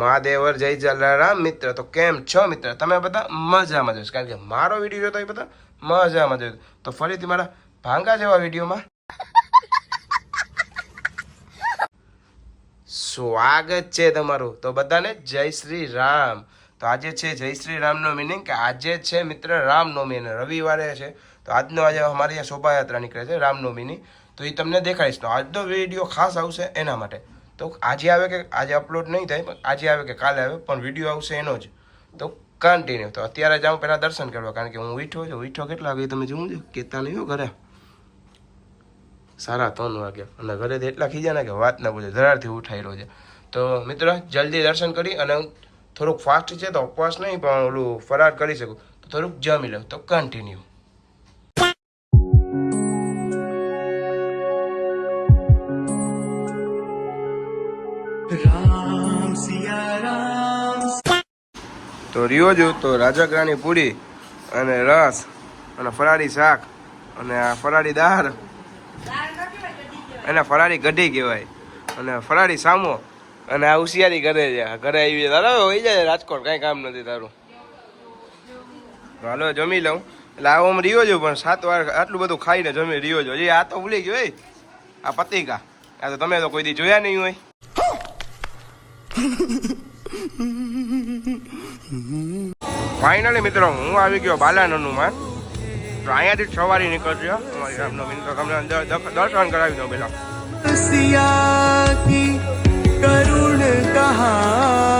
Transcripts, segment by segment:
મહાદેવર, જય જલારામ. મિત્ર, તો કેમ છો મિત્ર? તમે બધા મજામાં જોઈશ કારણ કે મારો વીડિયો જોતો એ બધા મજામાં જોયો તો ફરીથી મારા ભાંગા જેવા વિડીયોમાં સ્વાગત છે તમારું. તો બધાને જય શ્રી રામ. તો આજે છે જય શ્રી રામનો મિનિંગ કે આજે છે મિત્ર રામનવમી અને રવિવારે છે. તો આજનો આજે અમારી શોભાયાત્રા નીકળે છે રામનવમીની તો એ તમને દેખાડીશ. તો આજનો વીડિયો ખાસ આવશે એના માટે. તો આજે આવે કે આજે અપલોડ નહીં થાય, પણ આજે આવે કે કાલે આવે, પણ વીડિયો આવશે એનો જ. તો કન્ટિન્યુ તો અત્યારે જાઉં પહેલાં દર્શન કરવા, કારણ કે હું વીઠો છું. વીઠો કેટલા વાગે તમે જોઉં છે કેતા નહીં ઘરે. સારા ત્રણ વાગ્યા અને ઘરે એટલા ખીજા ને કે વાત ના પૂછે. ધરારથી ઉઠાયેલો છે. તો મિત્રો, જલ્દી દર્શન કરી અને થોડુંક ફાસ્ટ છે તો ઉપવાસ નહીં, પણ ઓલું ફરાર કરી શકું. તો થોડુંક જમી લઉં. તો કન્ટિન્યુ તો રિયો તો રાજાગ્રાની પૂરી અને રસ અને ફરાળી શાક અને આ ફરાળી દાળ. એને ફરાળી ગઢી કહેવાય. અને ફરાળી સામો અને આ હોશિયારી ઘરે છે. ઘરે આવી તારા હોઈ જાય રાજકોટ, કાંઈ કામ નથી તારું. હાલો, જમી લઉં. એટલે આ ઓમ રહ્યો જો પણ સાત વાર આટલું બધું ખાઈને જમી રહ્યો જો એ આ તો ભૂલી ગયો હોય આ પતિકા. આ તો તમે તો કોઈ દી જોયા નહીં હોય. ફાઇનલી મિત્રો, હું આવી ગયો બાલાન હનુમાન તો અહીંયાથી જ સવારી નીકળશે અમારી ગામનો મિત્રો, તમને દર્શન કરાવી દો પેલા. કરુણ કહા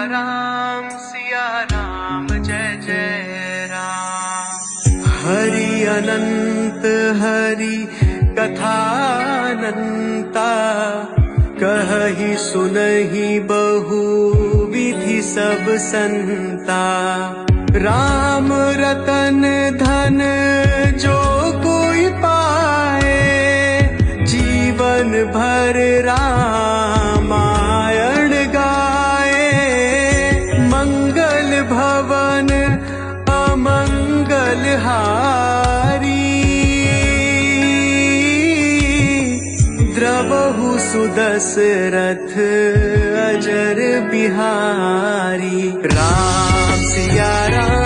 सिया राम सिया राम जय जय राम हरि अनंत हरि कथानंता कहि सुनहि बहु विधि सब संता राम रतन धन जो कोई पाए जीवन भर रामायण द्रवहु सुदशरथ अजर बिहारी राम सिया राम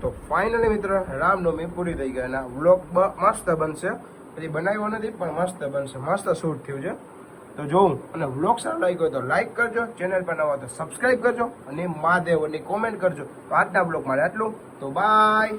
તો ફાઇનલી મિત્ર, રામનવમી પૂરી થઈ ગઈ અને વ્લોગ મસ્ત બનશે. પછી બનાવ્યો નથી, પણ મસ્ત બનશે. મસ્ત શૂટ થયું છે. તો જોઉં અને વ્લોગ સારો હોય તો લાઈક કરજો ચેનલ પર નવા તો સબસ્ક્રાઈબ કરજો અને મહાદેવની કોમેન્ટ કરજો. તો આજના બ્લોગ માટે આટલું. તો બાય